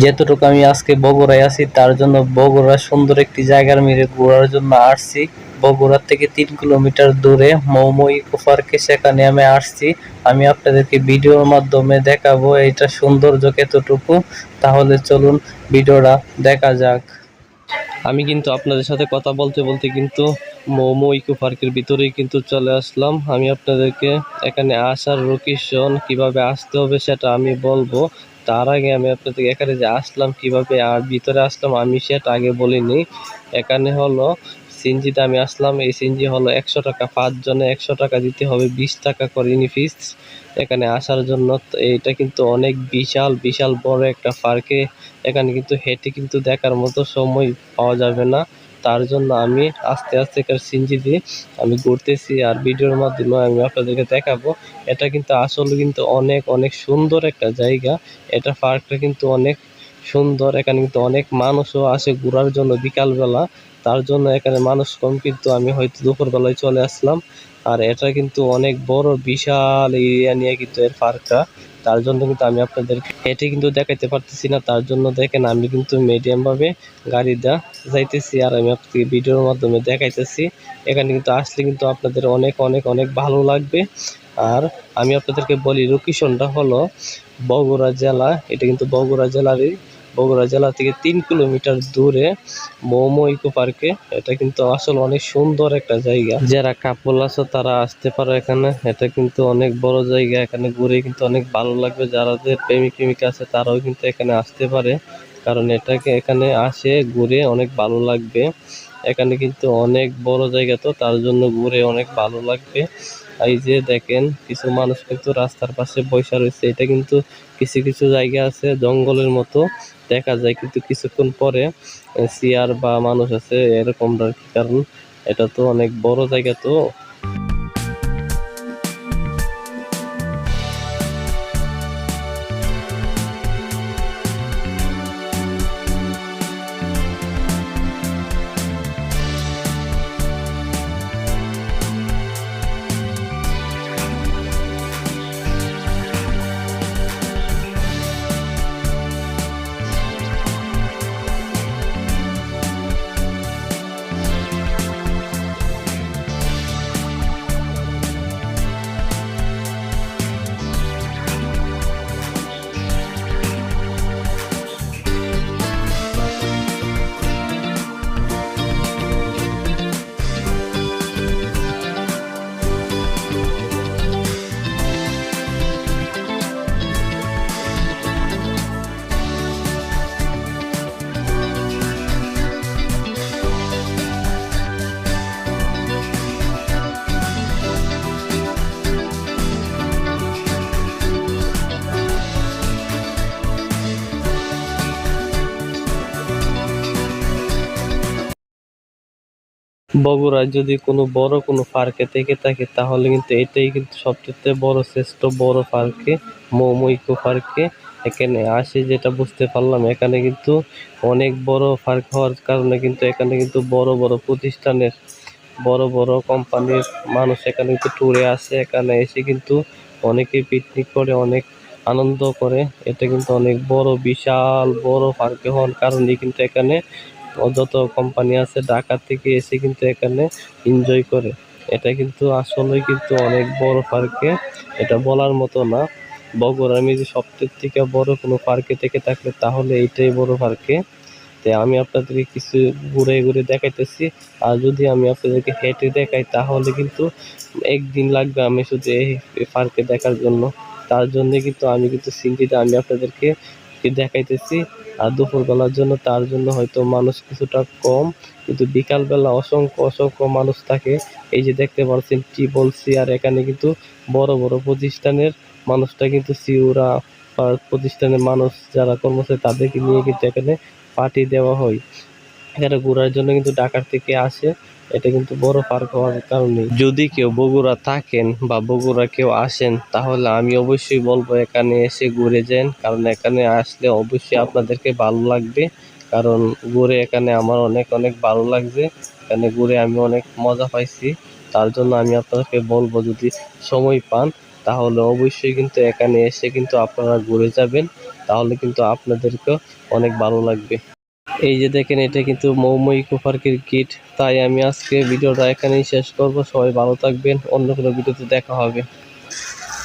যেতটুকু আমি আজকে বগুড়ায় আছি, তার জন্য বগুড়া সুন্দর একটি জায়গার মেরে ঘোরার জন্য আসছি। বগুড়া থেকে তিন কিলোমিটার দূরে মৌমই কুফারকে সেখানে আমি আসছি। আমি আপনাদেরকে ভিডিওর মাধ্যমে দেখাবো এটা সৌন্দর্য কতটুকু তাহলে চলুন ভিডিওটা দেখা যাক। আমি কিন্তু আপনাদের সাথে কথা বলতে বলতে কিন্তু মোমো ইকো পার্কের ভিতরেই কিন্তু চলে আসলাম। আমি আপনাদেরকে এখানে আসার লোকেশন কীভাবে আসতে হবে সেটা আমি বলব। তার আগে আমি আপনাদেরকে এখানে যে আসলাম, কীভাবে আর ভিতরে আসলাম, আমি সেটা আগে বলিনি। এখানে হলো সিনজিতে আমি আসলাম, এই সিনজি হলো একশো টাকা, পাঁচজনে একশো টাকা দিতে হবে, বিশ টাকা করে ফিস এখানে আসার জন্য তো এইটা কিন্তু অনেক বিশাল বিশাল বড় একটা পার্কে এখানে কিন্তু হেঁটে কিন্তু দেখার মতো সময় পাওয়া যাবে না। তার জন্য আমি আস্তে আস্তে সিনজি দিয়ে আমি ঘুরতেছি আর ভিডিওর মাধ্যমে আমি আপনাদেরকে দেখাবো। এটা কিন্তু আসলে কিন্তু অনেক অনেক সুন্দর একটা জায়গা। এটা পার্কটা কিন্তু অনেক সুন্দর। এখানে কিন্তু অনেক মানুষও আসে ঘোরার জন্য বিকালবেলা। তার জন্য এখানে মানুষ কম, কিন্তু আমি হয়তো দুপুরবেলায় চলে আসলাম। আর এটা কিন্তু অনেক বড়, বিশাল এরিয়া নিয়ে কিন্তু এর পার্কটা। তার জন্য কিন্তু আমি আপনাদেরকে হেঁটে কিন্তু দেখাইতে পারতেছি না। তার জন্য দেখেন আমি কিন্তু মিডিয়াম ভাবে গাড়িটা যাইতেছি আর আমি আপনাকে ভিডিওর মাধ্যমে দেখাইতেছি। এখানে কিন্তু আসলে কিন্তু আপনাদের অনেক অনেক অনেক ভালো লাগবে। আর আমি আপনাদেরকে বলি লোকেশনটা হলো বগুড়া জেলা। এটা কিন্তু বগুড়া জেলারই। বগুড়া জেলা থেকে তিন কিলোমিটার দূরে মোমো ইকো পার্কে। এটা কিন্তু আসলে অনেক সুন্দর একটা জায়গা। যারা কাপল আছে, তারা আসতে পারে এখানে। এটা কিন্তু অনেক বড় জায়গা। এখানে ঘুরে কিন্তু অনেক ভালো লাগবে। যারাদের প্রেমিক প্রেমিকা আছে, তারাও কিন্তু এখানে আসতে পারে। কারণ এটাকে এখানে আসে, ঘুরে অনেক ভালো লাগবে। এখানে কিন্তু অনেক বড় জায়গা তো, তার জন্য ঘুরে অনেক ভালো লাগবে। এই যে দেখেন, কিছু মানুষ কিন্তু রাস্তার পাশে বসে রয়েছে। এটা কিন্তু কিছু কিছু জায়গা আছে জঙ্গলের মতো। দেখা যায় কিন্তু কিছুক্ষণ পরে চেয়ার বা মানুষ আছে এরকম আর কি। কারণ এটা তো অনেক বড় জায়গা তো। বগুড়ায় যদি কোনো বড় কোনো পার্কে থেকে থাকে, তাহলে কিন্তু এটাই কিন্তু সবচেয়ে বড়, শ্রেষ্ঠ বড় পার্কে, মোমো ইকো পার্কে এখানে আসে যেটা বুঝতে পারলাম। এখানে কিন্তু অনেক বড় পার্ক হওয়ার কারণে কিন্তু এখানে কিন্তু বড় বড় প্রতিষ্ঠানের, বড় বড় কোম্পানির মানুষ এখানে কিন্তু ট্যুরে আসে। এখানে এসে কিন্তু অনেকে পিকনিক করে, অনেক আনন্দ করে। এটা কিন্তু অনেক বড়, বিশাল বড় পার্কে হওয়ার কারণে কিন্তু এখানে যত কোম্পানি আছে, ঢাকা থেকে এসে কিন্তু এখানে এনজয় করে। এটা কিন্তু আসলে কিন্তু অনেক বড় পার্কে, এটা বলার মতো না। বগুড়ার মধ্যে সবথেকে থেকে বড় কোনো পার্কে থেকে থাকলে তাহলে এইটাই বড় পার্কে। তো আমি আপনাদেরকে কিছু ঘুরে ঘুরে দেখাইতেছি, আর যদি আমি আপনাদেরকে হেঁটে দেখাই তাহলে কিন্তু একদিন লাগবে আমি শুধু এই পার্কে দেখার জন্য। তার জন্য কিন্তু আমি কিন্তু সিনটিটা আমি আপনাদেরকে দেখাইতেছি। আর দুপুরবেলার জন্য তার জন্য হয়তো মানুষ কিছুটা কম, কিন্তু বিকালবেলা অসংখ্য অসংখ্য মানুষ থাকে। এই যে দেখতে পাচ্ছেন টিবল চেয়ার এখানে কিন্তু বড় বড় প্রতিষ্ঠানের মানুষটা কিন্তু সিউরা প্রতিষ্ঠানের মানুষ যারা কর্মচারী, তাদেরকে নিয়ে কিন্তু এখানে পার্টি দেওয়া হয়। এখানে ঘোরার জন্য কিন্তু ঢাকার থেকে আসে। এটা কিন্তু বড় পার্ক হওয়ার কারণে যদি কেউ বগুড়া থাকেন বা বগুড়া কেউ আসেন, তাহলে আমি অবশ্যই বলব এখানে এসে ঘুরে যান, কারণ এখানে আসলে অবশ্যই আপনাদেরকে ভালো লাগবে। কারণ ঘুরে এখানে আমার অনেক অনেক ভালো লাগছে। এখানে ঘুরে আমি অনেক মজা পাইছি। তার জন্য আমি আপনাদেরকে বলব যদি সময় পান, তাহলে অবশ্যই কিন্তু এখানে এসে কিন্তু আপনারা ঘুরে যাবেন। তাহলে কিন্তু আপনাদেরকেও অনেক ভালো লাগবে। এই যে দেখেন, এটা কিন্তু মৌময় কুফার্কির কিট তাই আমি আজকে ভিডিওটা এখানেই শেষ করব। সবাই ভালো থাকবেন। অন্য কোনো ভিডিওতে দেখা হবে।